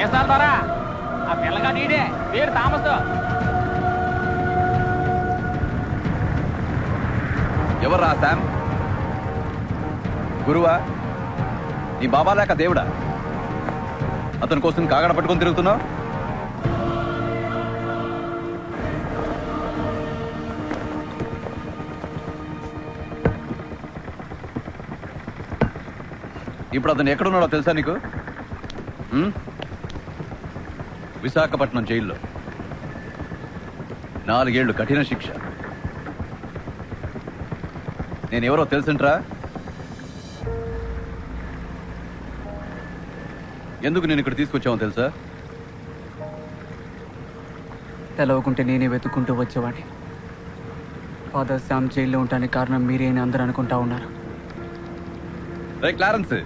మీసాల ద్వారా. ఆ పిల్లగా నీడే పేరు తామస్ ఎవరు శామ్? గురువా నీ బాబా లేక దేవుడా? అతని కోసం కాగడ పట్టుకొని తిరుగుతున్నావు? ఇప్పుడు అతను ఎక్కడున్నాడో తెలుసా నీకు? విశాఖపట్నం జైల్లో. నాలుగేళ్ళు కఠిన శిక్ష. నేనెవరో తెలుసుంట్రా? ఎందుకు నేను ఇక్కడ తీసుకొచ్చామో తెలుసా? తెలవకుంటే నేనే వెతుక్కుంటూ వచ్చేవాడిని. ఫాదర్ శామ్ జైల్లో ఉండడానికి కారణం మీరే అని అందరూ అనుకుంటా ఉన్నారు. Ray Clarence!